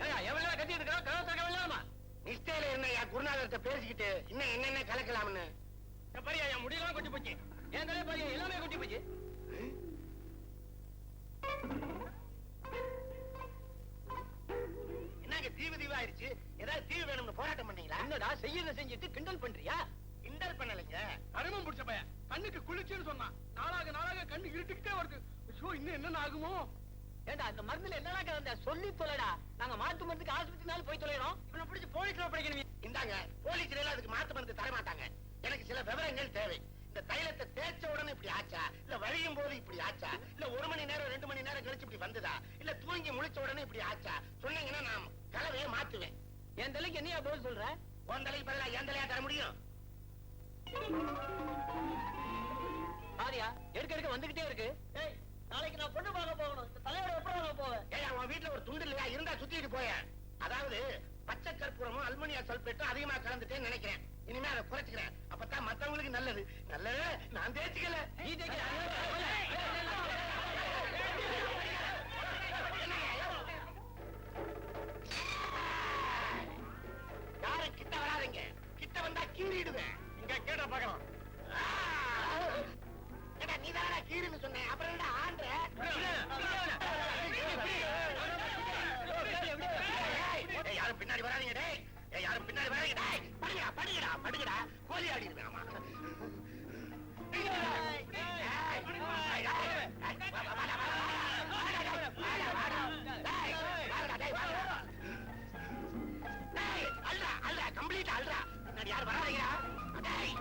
எவ்வளவு கட்டிட்டு இருக்கிறோம் திறக்க வேண்டாமா? நிஷ்டையில இருந்த என் குருநாதர்கிட்ட பேசிக்கிட்டு இன்னும் என்னென்ன கலக்கலாம்னு. பாரியா என் முடியெல்லாம் கொட்டி போச்சு. என் தலையை பாரியா எல்லாமே கொட்டி போச்சு. என்னங்க தீவு தீவு ஆயிருச்சு ஏதாவது தீவு வேணும்னு போராட்டம் பண்ணீங்களா? என்னடா செய்யறத செஞ்சுட்டு கிண்டல் பண்றியா? கிண்டல் பண்ணலைங்க. அருமம் பிடிச்ச பையன். கண்ணுக்கு குளிச்சுன்னு சொன்னான். நாளாக நாளாக கண்ணு இருட்டுக்கிட்டே வருது. ஐயோ இன்னும் என்னென்ன ஆகுமோ? ஏண்டா அந்த மருந்துல என்னடா கலந்த? சொல்லி தொலைடா நாங்க மாட்டு மருந்துக்கு ஆஸ்பத்திரினாலும் போய் தொலைறோம் இவனை பிடிச்சு போலீஸ்ல படிக்கணும். இந்தாங்க போலீஸ்ல எல்லாம் அதுக்கு மாத்து மருந்து தர மாட்டாங்க. எனக்கு சில விவரங்கள் தேவை. இந்த தைலத்தை தேய்ச்ச உடனே இப்படி ஆச்சா? இல்ல வழியும் போது இப்படி ஆச்சா? இல்ல ஒரு மணி நேரம் ரெண்டு மணி நேரம் கழிச்சு இப்படி வந்ததா? இல்ல தூங்கி முழிச்ச உடனே இப்படி ஆச்சா? சொன்னீங்கன்னா நான் கலவையை மாத்துவேன். என் தலைக்கு என்னையா பதில் சொல்ற? உன் தலைக்கு பதிலா என் தலையா தர முடியும்? பாரியா எடுக்க எடுக்க வந்துகிட்டே இருக்கு. ஏய் நாளைக்கு நான் பொண்ணு பார்க்க போகணும் இந்த தலையோட எப்பறம் நான் போவேன் ஏய் உன் வீட்டுல ஒரு துண்டு இல்லையா இருந்தா சுத்திட்டு போய அதாவது பச்சை கற்பூரமும் அல்மோனியா சல்பேட்டும் அதிகமா கலந்துட்டேன்னு நினைக்கிறேன் இனிமே அதை குறைச்சுக்கிறேன் அப்பதான் மத்தவங்களுக்கு நல்லது நல்லது நான் தேய்ச்சிக்கல நீ யாரும் டேய்.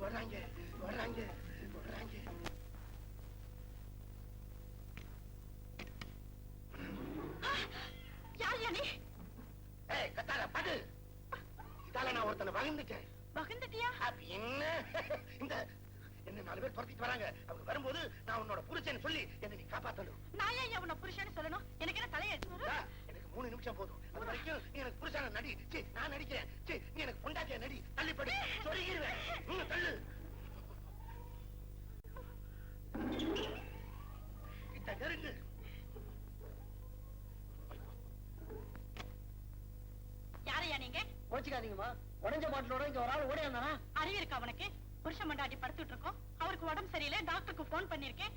வர்றாங்க, வர்றாங்க, வர்றாங்க. யார் ஏய், கத்தாத, படு. இதால நான் ஒருத்தனை என்ன இந்த என்ன நாலு பேர் துரத்திட்டு வராங்க. அவங்க வரும்போது நான் உன்னோட புருஷன் சொல்லி என்ன நீ காப்பாத்தணும். நான் ஏன் உன்னை புருஷன்னு சொல்லணும்? எனக்கு என்ன தலையெடுத்து எனக்கு மூணு நிமிஷம் போதும். அது வரைக்கும் நீ எனக்கு புருஷன நடி. சீ, நான் நடிக்கிறேன். சீ, நீ எனக்கு பொண்டாட்டிய நடி. தள்ளிப்படி சொல்லிடுவேன் தள்ளு. கிட்ட நெருங்கு. யாரையா நீங்க? கோச்சிக்காதீங்கம்மா. உடஞ்ச பாட்டிலோட இங்க ஒரு ஆள் ஓடி வந்தானா அறிவு இருக்கா அவனுக்கு புருஷன் மண்டாட்டி படுத்துட்டு இருக்கோம். அவருக்கு உடம்பு சரியில்லை டாக்டருக்கு போன் பண்ணிருக்கேன்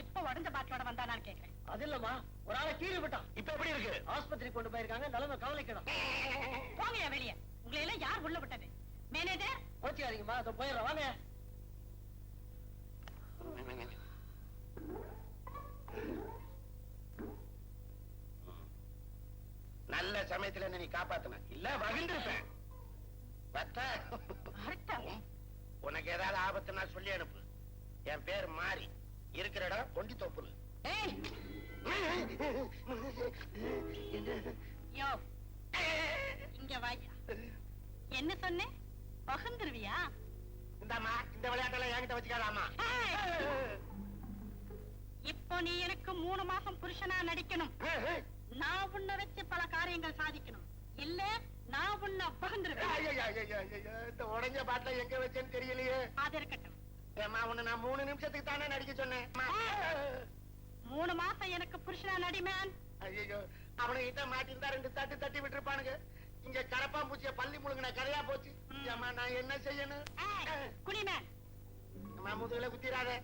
இப்ப உடஞ்ச பாட்டிலோட வந்தானான்னு கேக்குறேன். அது இல்லம்மா ஒரு ஆளை கீறி விட்டான் இப்ப எப்படி இருக்கு? ஆஸ்பத்திரி கொண்டு போயிருக்காங்க நிலைமை கவலைக்கிடும் போங்கயா வெளியே. உங்களை எல்லாம் யார் உள்ள விட்டது? மேனேஜர் கோச்சிக்காதீங்கம்மா அதை போயிடுறேன் வாங்க. நல்ல சமயத்துல நீ காப்பாத்தின. இல்ல அர்த்தம். உனக்கு ஏதாவது ஆபத்துனா சொல்லி அனுப்பு. என் பேர் மாறி இருக்கிற இடம் கொண்டி தோப்புல இங்க வாயா என்ன சொன்னேன் பகுந்துருவியா? இந்தாமா இந்த விளையாட்டெல்லாம் என்கிட்ட வச்சுக்காதாமா இப்போ நீ எனக்கு மூணு மாசம் புருஷனா நடிக்கணும். நான் உன்னை வச்சு பல காரியங்கள் சாதிக்கணும். இல்ல நான் உன்னை பகிர்ந்துருவேன் இந்த உடைஞ்ச பாட்டில எங்க வச்சேன்னு தெரியலையே. அது இருக்கட்டும். ஏமா உன்னை நான் மூணு நிமிஷத்துக்கு தானே நடிக்க சொன்னேன். மூணு மாசம் எனக்கு புருஷனா நடிமேன். ஐயோ அவனுகிட்ட மாட்டிருந்தா ரெண்டு தட்டு தட்டி விட்டுருப்பானுங்க. இங்க கரப்பாம்பூச்சிய பள்ளி முழுங்கின கரையா போச்சு. ம். ஏம்மா நான் என்ன செய்யணும்? குனிமேன். அம்மா முதுகுல குத்திராத.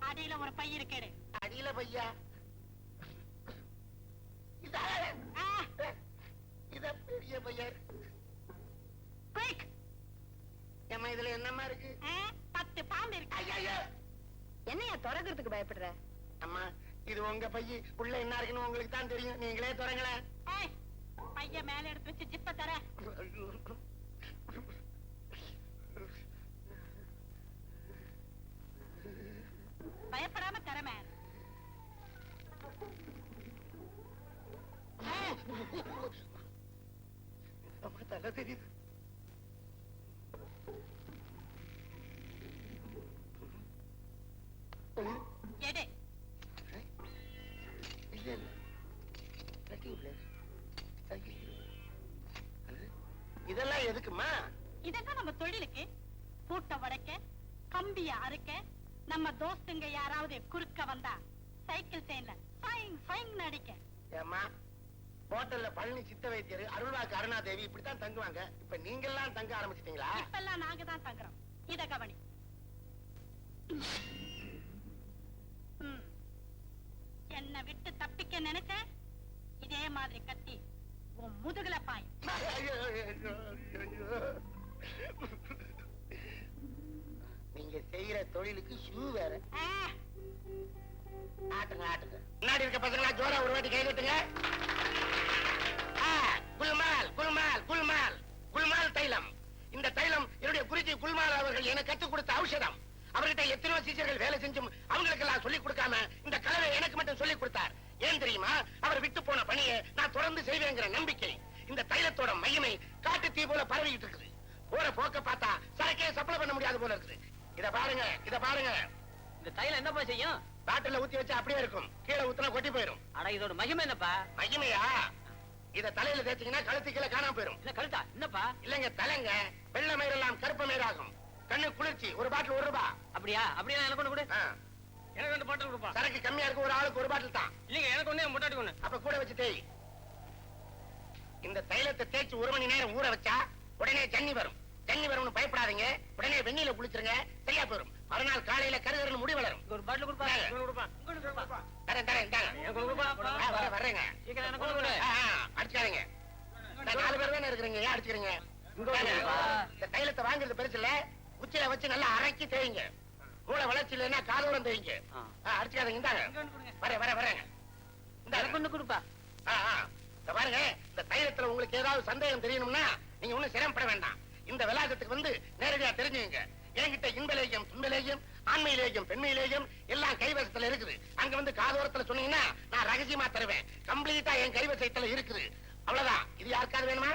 அடியில ஒரு பை இருக்கேடு. அடியில பையா? இத. பெரிய quick. ஏம்மா இதுல என்னம்மா இருக்கு? பாம்பு இருக்கு. என்னையா திறக்கிறதுக்கு பயப்படுற? அம்மா இது உங்க பைய. உள்ள என்ன இருக்குன்னு உங்களுக்கு தான் தெரியும். நீங்களே தொடங்களேன் பைய மேல எடுத்து வச்சு ஜிப்ப தர. பயப்படாம தரமே அம்மா தலை தெரியுது எடு இல்ல இல்ல Tracking place. Tracking. அது? இதெல்லாம் எதுக்குமா? இதெல்லாம் நம்ம தொழிலுக்கு. பூட்டை உடைக்க கம்பிய அறுக்க நம்ம தோஸ்துங்க யாராவது குறுக்க வந்தா சைக்கிள் செயின்ல ஃபைங் ஃபைங் அடிக்க ஏம்மா ஹோட்டல்ல பழனி சித்த வைத்தியர் அருள்வாக்கு அருணாதேவி இப்படித்தான் தங்குவாங்க. இப்ப நீங்க எல்லாம் தங்க ஆரம்பிச்சிட்டீங்களா? நாங்க தான் தங்குறோம். இத கவனி ம். என்னை விட்டு நினைச்ச? இதே மாதிரி கத்தி உன் முதுகுல பாயும். நீங்க செய்யற தொழிலுக்கு ஷூ வேற. ஆட்டுங்க ஆட்டுங்க. முன்னாடி இருக்க பசங்களா ஜோரா ஒரு வாட்டி கை தட்டுங்க. ஆ, குல்மால் குல்மால் குல்மால் குல்மால் தைலம். இந்த தைலம் என்னுடைய குருஜி குல்மால் அவர்கள் எனக்கு கற்றுக் கொடுத்த ஔஷதம். அவர்கிட்ட எத்தனையோ சீசர்கள் வேலை செஞ்சும் அவங்களுக்கெல்லாம் சொல்லிக் கொடுக்காம இந்த கலவை எனக்கு மட்டும் சொல்லிக் கொடுத்தார். ஏன் தெரியுமா? அவர் விட்டு போன பணியை நான் தொடர்ந்து செய்வேங்கிற நம்பிக்கை. இந்த தைலத்தோட மையமை காட்டு தீ போல பரவிக்கிட்டு இருக்குது. போற போக்க பார்த்தா சரக்கே சப்ளை பண்ண முடியாது போல இருக்குது. இத பாருங்க இத பாருங்க. இந்த தைலம் என்னப்பா செய்யும்? பாட்டில ஊத்தி வச்சா அப்படியே இருக்கும். கீழே ஊத்துனா கொட்டி போயிரும். அட இதோட மகிமை என்னப்பா? மகிமையா? இத தலையில தேய்ச்சீங்கன்னா கழுத்து கீழே காணாம போயிரும். என்ன கழுத்தா? என்னப்பா? இல்லங்க தலைங்க. வெள்ளை மயிரெல்லாம் கருப்ப மயிராகும். கண்ணு குளிர்ச்சி. ஒரு பாட்டில் ஒரு ரூபா. அப்படியா? அப்படியா எனக்கு ஒண்ணு கொடு. எனக்கு ரெண்டு பாட்டில் கொடுப்பா. சரக்கு கம்மியா இருக்கு ஒரு ஆளுக்கு ஒரு பாட்டில் தான். இல்லைங்க எனக்கு ஒண்ணு முட்டாட்டி ஒண்ணு. அப்ப கூட வச்சு தேய். இந்த தைலத்தை தேய்ச்சி ஒரு மணி நேரம் ஊற வச்சா உடனே ஜன்னி வரும். ஜன்னி வரும்னு பயப்படாதீங்க. உடனே வெந்நீல குளிச்சிருங்க. சரியா போயிரும். மறுநாள் காலையில கருகருன்னு முடி வளரும். ஒரு பாட்டில் கொடுப்பா. தரேன் தரேன் வர வர்றேங்க. நான் நாலு பேர் தானே இருக்கிறீங்க? ஏன் அடிச்சுக்கிறீங்க. இந்த தைலத்தை வாங்குறது பெருசு இல்ல. உச்சில வச்சு நல்லா அரைக்கி தேய்ங்க. மூளை வளர்ச்சி இல்லைன்னா ஆ. ஆ, அடிச்சுக்காதீங்க. இந்தாங்க. இங்க ஒண்ணு கொடுங்க. வர வர வரேங்க இந்தாங்க. எனக்கு ஒண்ணு கொடுப்பா. இந்த பாருங்க இந்த தைலத்துல உங்களுக்கு ஏதாவது சந்தேகம் தெரியணும்னா நீங்க ஒண்ணும் சிரமப்பட வேண்டாம். இந்த விலாசத்துக்கு வந்து நேரடியா தெரிஞ்சுங்க என்கிட்ட இன்பலேயம் துன்பலேயம் ஆண்மையிலேயும் பெண்மையிலேயும் எல்லாம் கைவசத்துல இருக்குது. அங்க வந்து காதோரத்துல சொன்னீங்கன்னா நான் ரகசியமா தருவேன். கம்ப்ளீட்டா என் கைவசத்துல இருக்குது. அவ்வளவுதான். இது யாருக்காவது வேணுமா?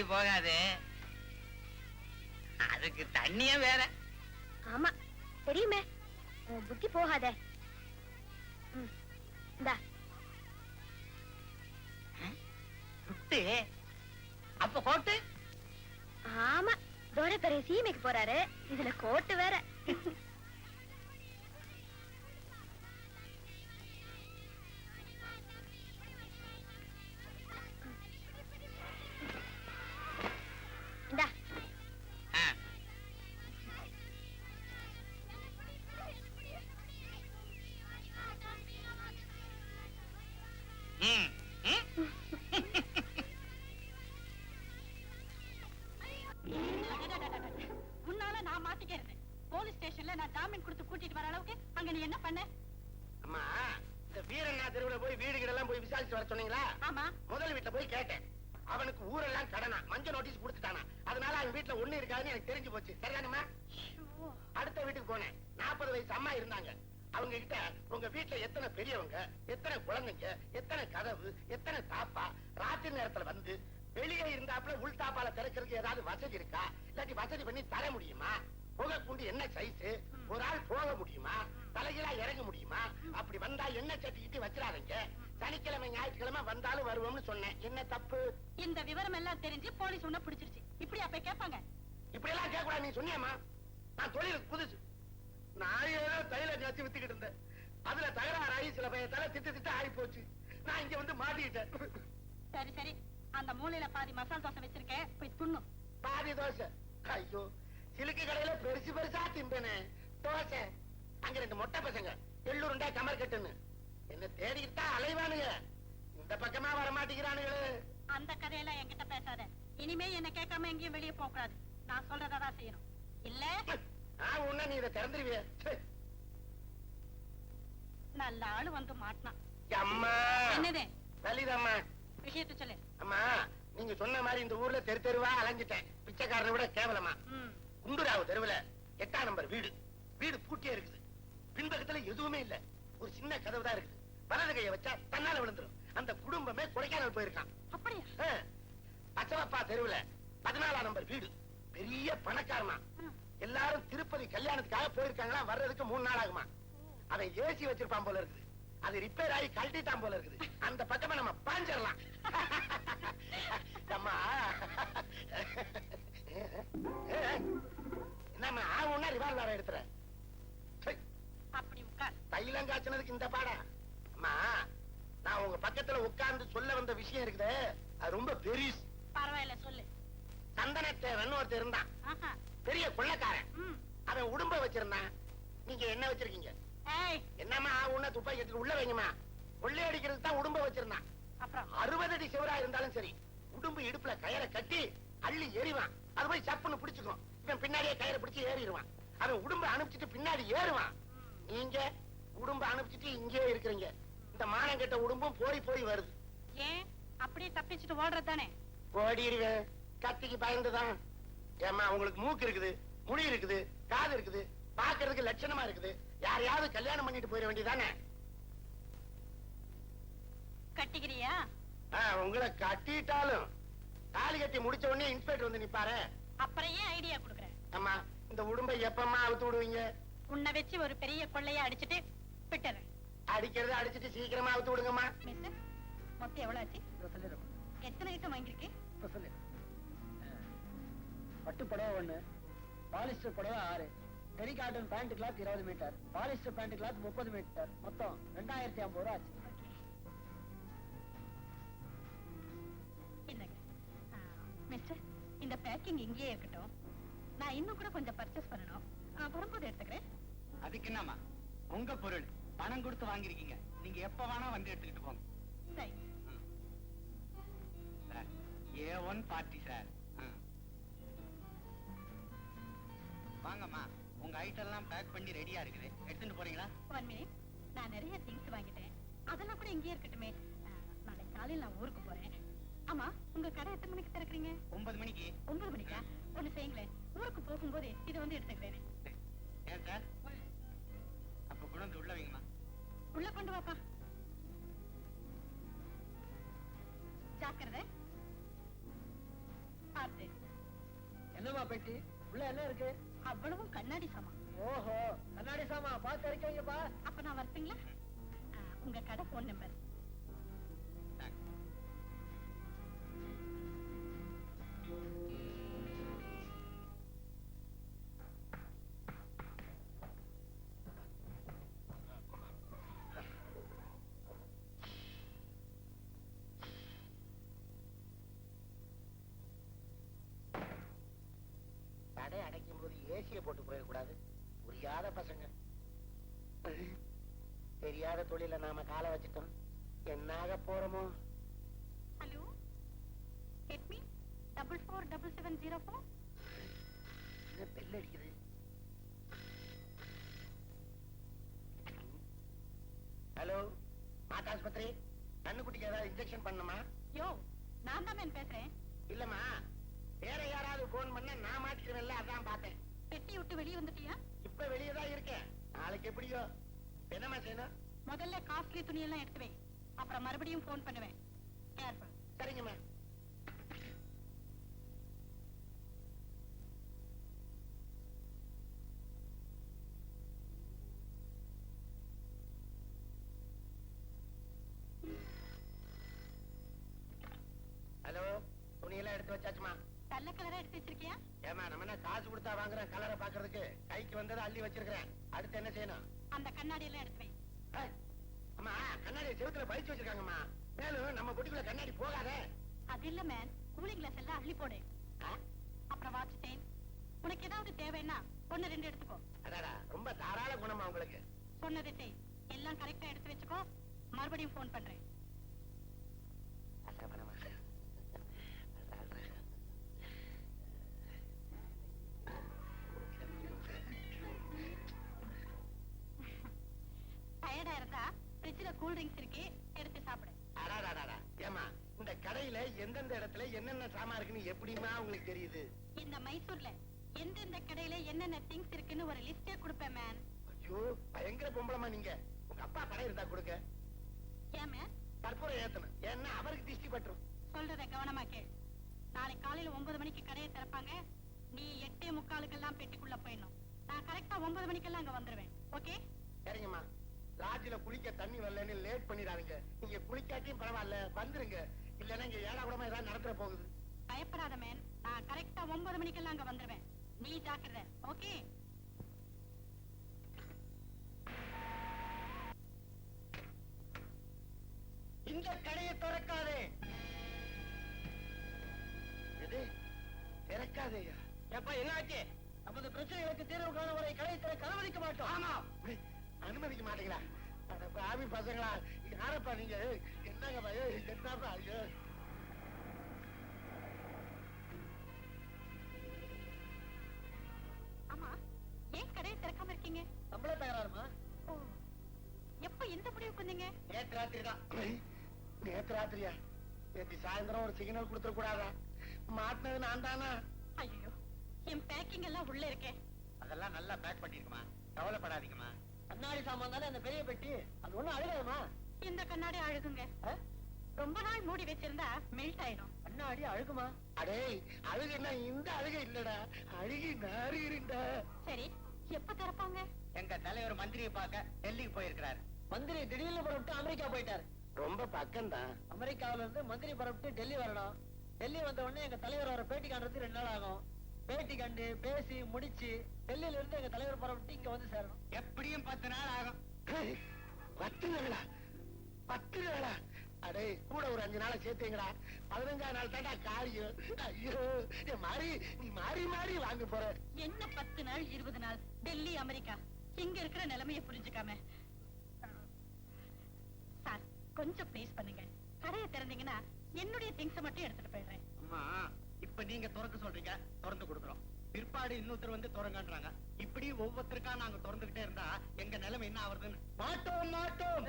வலி போகாது. அதுக்கு தண்ணியே வேற. ஆமா தெரியுமே. உன் புத்தி போகாதே. அப்ப கோட்டு? ஆமா தோர பெரிய சீமைக்கு போறாரு. இதுல கோட்டு வேற. ஒண்ணு எனக்கு தெரிஞ்சு போச்சு. சரிதானம்மா. அடுத்த வீட்டுக்கு போனேன். நாற்பது வயசு அம்மா இருந்தாங்க. அவங்க கிட்ட உங்க வீட்டுல எத்தனை பெரியவங்க எத்தனை குழந்தைங்க எத்தனை கதவு எத்தனை தாப்பா ராத்திரி நேரத்துல வந்து வெளியே இருந்தாப்புல உள் தாப்பால திறக்கிறதுக்கு ஏதாவது வசதி இருக்கா? இல்லாட்டி வசதி பண்ணி தர முடியுமா? புகை குண்டு என்ன சைஸ் ஒரு ஆள் போக முடியுமா? தலைகீழா இறங்க முடியுமா? அப்படி வந்தா என்ன சட்டிக்கிட்டு வச்சிடாதீங்க. சனிக்கிழமை ஞாயிற்றுக்கிழமை வந்தாலும் வருவோம்னு சொன்னேன். என்ன தப்பு? இந்த விவரம் எல்லாம் தெரிஞ்சு போலீஸ் உன்ன பிடிச்சிருச்சு. இப்படி அப்ப கேட்பாங்க இப்படி எல்லாம் கேட்க கூடாது நீ சொன்னியம்மா. நான் தொழிலுக்கு புதுசு. நான் ஏதோ தைல காய்ச்சி வித்துக்கிட்டு இருந்தேன். அதுல தகராறாகி சில பயத்தால திட்டு திட்டு ஆகி போச்சு. நான் இங்க வந்து மாட்டிக்கிட்டேன். சரி சரி. அந்த மூலையில பாதி மசால் தோசை வச்சிருக்கேன் போய் துண்ணும் பாதி தோசை. ஐயோ சிலுக்கு கடையில பெருசு பெருசா திம்பேனே. தோசை. அங்க ரெண்டு மொட்டை பசங்க. எள்ளூருண்டா கமர் கட்டுன்னு. என்ன தேடிக்கிட்டு அலைவானுங்க. இந்த பக்கமா வர மாட்டேங்கிறானுங்களே அந்த கதையெல்லாம் என்கிட்ட பேசாத. இனிமே என்ன கேட்காம எங்கேயும் வெளியே போக கூடாது நான் சொல்றதான் செய்யணும். இல்ல? உன்ன நீ இதை திறந்துருவிய. நல்ல ஆளு வந்து மாட்டினான். அம்மா. என்னது? லலிதம்மா. விஷயத்த சொல்லு. அம்மா நீங்க சொன்ன மாதிரி இந்த ஊர்ல தெரு தெருவா அலைஞ்சிட்டேன். பிச்சைக்காரனை விட கேவலமா? குண்டுராவு தெருவுல எட்டாம் நம்பர் வீடு. வீடு பூட்டியே இருக்குது. பின்பக்கத்துல எதுவுமே இல்ல. ஒரு சின்ன கதவு தான் இருக்குது. வலது கையை வச்சா தன்னால விழுந்துரும். அந்த குடும்பமே கொடைக்கானல் போயிருக்கான். அப்படியா? பச்சவப்பா தெருவுல பதினாலாம் நம்பர் வீடு. பெரிய பணக்காரனா. எல்லாரும் திருப்பதி கல்யாணத்துக்காக போயிருக்காங்களா? வர்றதுக்கு மூணு நாள் ஆகுமா? அவன் ஏசி வச்சிருப்பான் போல இருக்குது. அது ரிப்பேர் ஆகி கழட்டிட்டான் போல இருக்குது. அந்த பக்கமா நம்ம பாஞ்சிடலாம் அம்மா. என்னம்மா ஆகும்னா ரிவால்வர் எடுத்துற? தைலம் காய்ச்சனதுக்கு இந்த பாடா. அம்மா நான் உங்க பக்கத்துல உட்கார்ந்து சொல்ல வந்த விஷயம் இருக்குதே. அது ரொம்ப பெரிஸ் பரவாயில்ல சொல்லு. சந்தனத்தேவன் ஒருத்தர் இருந்தான். பெரிய கொள்ளக்காரன். அவன் உடும்ப வச்சிருந்தான். நீங்க என்ன வச்சிருக்கீங்க? ஏய். என்னம்மா உன்ன துப்பாக்கி எடுத்து உள்ள வைங்கம்மா. கொள்ளை அடிக்கிறதுக்கு தான் உடும்ப வச்சிருந்தான். அப்புறம்? அறுபது அடி சிவரா இருந்தாலும் சரி உடும்பு இடுப்புல கயரை கட்டி அள்ளி எறிவான் அது போய் சப்புன்னு பிடிச்சுக்கும். இவன் பின்னாடியே கயிறை பிடிச்சு ஏறிடுவான். அவன் உடும்ப அனுப்பிச்சிட்டு பின்னாடி ஏறுவான். நீங்க உடும்ப அனுப்பிச்சிட்டு இங்கே இருக்கிறீங்க. இந்த மானம் கெட்ட உடும்பும் போய் போய் வருது. ஏன்? அப்படியே தப்பிச்சுட்டு ஓடுறதானே ஓடிடுவேன். கத்திக்கு பயந்துதான். ஏம்மா உங்களுக்கு மூக்கு இருக்குது முடி இருக்குது காது இருக்குது பாக்குறதுக்கு லட்சணமா இருக்குது. யாரையாவது கல்யாணம் பண்ணிட்டு போயிட வேண்டியதானே கட்டிக்கிறியா? உங்களை கட்டிட்டாலும். தாலி கட்டி முடிச்ச உடனே இன்ஸ்பெக்டர் வந்து நிப்பாரு. அப்புறம் ஏன் ஐடியா கொடுக்குறேன் அம்மா இந்த உடும்பை எப்பம்மா அவுத்து விடுவீங்க? உன்னை வச்சு ஒரு பெரிய கொள்ளைய அடிச்சிட்டு விட்டுறேன். அடிக்கிறத அடிச்சிட்டு சீக்கிரமா அவுத்து விடுங்கம்மா. மொத்தம் எவ்வளவு ஆச்சு? எத்தனை ஐட்டம் வாங்கியிருக்கு? பட்டு புடவை ஒண்ணு பாலிஸ்டர் புடவை ஆறு டெரி காட்டன் பேண்ட் கிளாத் இருபது மீட்டர் பாலிஸ்டர் பேண்ட் கிளாத் முப்பது மீட்டர் மொத்தம் ரெண்டாயிரத்தி ஐம்பது ரூபா ஆச்சு. மிஸ்டர் இந்த பேக்கிங் இங்கேயே இருக்கட்டும். நான் இன்னும் கூட கொஞ்சம் பர்ச்சேஸ் பண்ணணும். வரும்போது எடுத்துக்கிறேன். அதுக்கு என்னம்மா? உங்க பொருள். பணம் கொடுத்து வாங்கிருக்கீங்க நீங்க எப்ப வேணா வந்து எடுத்துக்கிட்டு போங்க. Sir. A one party sir. வாங்கம்மா. உங்க ஐட்டம் எல்லாம் பேக் பண்ணி ரெடியா இருக்குது. எடுத்துட்டு போறீங்களா? ஒன் மினிட் நான் நிறைய திங்ஸ் வாங்கிட்டேன். அதெல்லாம் கூட இங்கேயே இருக்கட்டுமே. நாளைக்கு காலையில் நான் ஊருக்கு போறேன். ஆமா உங்க கடை எத்தனை மணிக்கு திறக்கறீங்க? ஒன்பது மணிக்கு. ஒன்பது மணிக்கா? ஒண்ணு செய்யுங்களேன். ஊருக்கு போகும்போது இதை வந்து எடுத்துக்கிறேன். ஏன் சார்? அப்ப கொண்டு வந்து உள்ள வைங்கம்மா. உள்ள கொண்டு வாப்பா. ஜாக்கிரதை. பார்த்து. என்னம்மா பெட்டி? உள்ள என்ன இருக்கு? அவ்வளவும் கண்ணாடி சாமான். ஓஹோ கண்ணாடி சாமா பார்த்து இறக்கிங்கப்பா அப்ப நான் வரட்டுங்களா? உங்க கடை போன் நம்பர் ஏசிய போட்டு போயிடக்கூடாது புரியாத பசங்க. தெரியாத தொழில நாம காலை வச்சிட்டோம். என்னாக போறோமோ? ஹலோ ஹெட் me double four double seven zero four என்ன பெல் அடிக்குது? ஹலோ மாட்டாஸ்பத்திரி கண்ணுக்குட்டிக்கு ஏதாவது இன்ஜெக்ஷன் பண்ணுமா யோ நான் தான் மேம் பேசுறேன். நாளைக்கு எப்படியோ? என்னம்மா செய்யணும்? முதல்ல காஸ்ட்லி துணியெல்லாம் எடுத்து வை அப்புறம் மறுபடியும் ஃபோன் பண்ணுவேன். கேர்ஃபுல் சரிங்கம்மா. ஹலோ துணியெல்லாம் எடுத்து வச்சாச்சுமா கலரா எடுத்து வச்சிருக்கியா? ஏமா நம்ம என்ன காசு கொடுத்தா வாங்குறேன் கலரை பாக்குறதுக்கு கைக்கு வந்ததை அள்ளி வச்சிருக்கிறேன். அடுத்து என்ன செய்யணும்? அந்த கண்ணாடி எல்லாம் எடுத்து வை. ஏய், அம்மா கண்ணாடி செவுத்துல பறிச்சு வச்சிருக்காங்கம்மா. மேலும் நம்ம பொட்டிக்குள்ள கண்ணாடி போகாதே. அது இல்ல மேன் கூலிங் கிளாஸ் எல்லாம் அள்ளி போடு. ஆ? அப்புறம் வாட்ச் செயின் உனக்கு ஏதாவது தேவைன்னா ஒண்ணு ரெண்டு எடுத்துக்கோ. அடாடா ரொம்ப தாராள குணமா உங்களுக்கு. சொன்னதை செய். எல்லாம் கரெக்டா எடுத்து வச்சுக்கோ. மறுபடியும் ஃபோன் பண்றேன். ட்ரிங்க்ஸ் இருக்கு. எடுத்து சாப்பிடு. ஏம்மா இந்த கடையில எந்தெந்த இடத்துல என்னென்ன சாமான் இருக்குன்னு எப்படிமா உங்களுக்கு தெரியுது? இந்த மைசூர்ல எந்தெந்த கடையில என்னென்ன திங்ஸ் இருக்குன்னு ஒரு லிஸ்டே கொடுப்பேன் மேன் ஐயோ பயங்கர பொம்பளமா நீங்க. உங்க அப்பா கடை இருந்தா கொடுங்க. ஏன் மேன் கற்பூரம் ஏத்தணும். ஏன்னா அவருக்கு திஷ்டி பட்டுரும். சொல்றத கவனமா கேள். நாளை காலையில ஒன்பது மணிக்கு கடையை திறப்பாங்க. நீ எட்டே முக்காலுக்கெல்லாம் பெட்டிக்குள்ள போயிடணும். நான் கரெக்டா ஒன்பது மணிக்கெல்லாம் அங்க வந்துருவேன். ஓகே சரிங்கம்மா. லாட்ஜில குளிக்க தண்ணி வரலன்னு லேட் பண்ணிடாதீங்க. நீங்க குளிக்காட்டியும் பரவாயில்ல வந்துருங்க. இல்லன்னா இங்க ஏழா கூடமா ஏதாவது நடந்துற போகுது. பயப்படாத மேன் நான் கரெக்டா ஒன்பது மணிக்கெல்லாம் அங்க வந்துருவேன். நீ ஜாக்கிரதை ஓகே இந்த கடையை திறக்காதே. எது? திறக்காதேயா? ஏப்பா என்னாச்சு? நமது பிரச்சனைகளுக்கு தீர்வு காணும் வரை கடையை திறக்க அனுமதிக்க மாட்டோம். ஆமா அனுமதிக்க மாட்டீங்களா? பாவி பசங்களா யாரப்பா நீங்க? என்னங்க பா, ஏய், என்னப்பா ஐயோ ஆமா ஏன் கடையை திறக்காம இருக்கீங்க? சம்பள தகராறுமா? எப்ப இந்த முடிவுக்கு வந்தீங்க? நேற்று ராத்திரி தான் ராத்திரியா? நேத்து சாயந்தரம் ஒரு சிக்னல் கொடுத்துட கூடாதா? மாட்டினது நான் தானா? ஐயோ என் பேக்கிங் எல்லாம் உள்ள இருக்கே. அதெல்லாம் நல்லா பேக் பண்ணிருக்குமா? கவலைப்படாதீங்கம்மா. கண்ணாடி சாமான் தானே அந்த பெரிய பெட்டி? அது ஒண்ணும் அழுகாதுமா? இந்த கண்ணாடி அழுகுங்க? ரொம்ப நாள் மூடி வச்சிருந்தா மெல்ட் ஆயிடும் கண்ணாடி அழுகுமா? அடே அழுகுன்னா இந்த அழுகை இல்லடா. அழுகி நாறுகிறா சரி எப்ப திறப்பாங்க? எங்க தலைவர் மந்திரியை பார்க்க டெல்லிக்கு போயிருக்கிறாரு. மந்திரி திடீர்னு புறப்பட்டு அமெரிக்கா போயிட்டாரு. ரொம்ப பக்கம்தான். அமெரிக்காவில இருந்து மந்திரி புறப்பட்டு டெல்லி வரணும். டெல்லி வந்த உடனே எங்க தலைவர் வர பேட்டி காண்றதுக்கு ரெண்டு நாள் ஆகும். பேட்டி கண்டு பேசி முடிச்சு டெல்லியில இருந்து எங்க தலைவர் புறப்பட்டு இங்க வந்து சேரணும். எப்படியும் பத்து நாள் ஆகும். பத்து நாளா? பத்து நாளா? அடே கூட ஒரு அஞ்சு நாளை சேர்த்துங்கடா. பதினஞ்சாம் நாள் தாண்டா காரியம் ஐயோ நீ மாறி நீ மாறி மாறி வாங்க போற. என்ன பத்து நாள் இருபது நாள்? டெல்லி அமெரிக்கா. இங்க இருக்கிற நிலைமைய புரிஞ்சுக்காம. சார் கொஞ்சம் ப்ளீஸ் பண்ணுங்க. கடையை திறந்தீங்கன்னா என்னுடைய திங்ஸ் மட்டும் எடுத்துட்டு போயிடுறேன். அம்மா இப்ப நீங்க திறக்க சொல்றீங்க திறந்து கொடுக்குறோம். பிற்பாடு இன்னொருத்தர் வந்து திறங்கன்றாங்க. இப்படி ஒவ்வொருத்தருக்கா நாங்க திறந்துகிட்டே இருந்தா எங்க நிலைமை என்ன ஆகுறதுன்னு மாட்டோம் மாட்டோம்.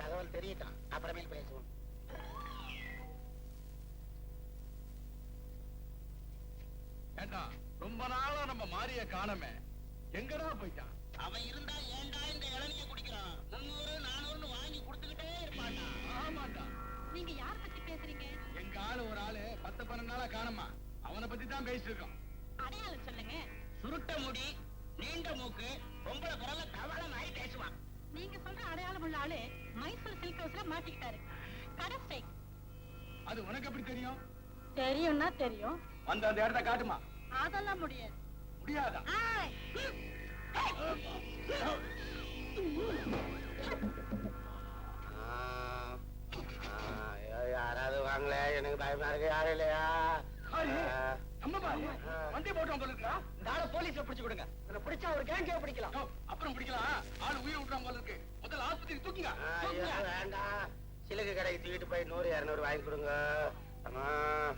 தலைவர் தகவல் தெரியட்டும் அப்புறமேல் பேசுவோம். ஏண்டா ரொம்ப நாளா நம்ம மாரிய காணமே. எங்கடா போயிட்டான்? அவன் இருந்தா ஏன்டா இந்த இளநிய குடிக்கிறான்? முன்னூறு நானூறுன்னு வாங்கி கொடுத்துக்கிட்டே இருப்பான்டா. ஆமாண்டா. நீங்க யார் பத்தி பேசுறீங்க? எங்க ஆளு ஒரு ஆளு பத்து பன்னெண்டு நாளா காணமா. அவனை பத்தி தான் பேசிட்டு இருக்கோம் அடையாளம் சொல்லுங்க. சுருட்ட முடி நீண்ட மூக்கு பொம்பளை குரல்ல தவளை நாய் பேசுவான். நீங்க சொல்ற அடையாளம் உள்ள ஆளு மைசூர் சில்க் ஹவுஸ்ல மாட்டிக்கிட்டாரு. கடை ஸ்ட்ரைக் அது உனக்கு எப்படி தெரியும்? தெரியும்னா தெரியும். வந்து அந்த இடத்த காட்டுமா? அதெல்லாம் முடியாது. முடியாதா. யாராவது வாங்கல எனக்கு பயமா இருக்கு. யாரும் இல்லையா? வண்டி போட்டோம் போல இருக்கா? இந்த ஆளை போலீஸ்ல பிடிச்சு கொடுங்க. பிடிச்சா ஒரு கேங்கே பிடிக்கலாம். அப்புறம் பிடிக்கலாம். ஆளு உயிர் விட்டுறான் போல முதல்ல ஆஸ்பத்திரி தூக்குங்க. வேண்டாம். சிலுக்கு கடைக்கு தூக்கிட்டு போய் நூறு இருநூறு வாங்கி கொடுங்க. ஆமா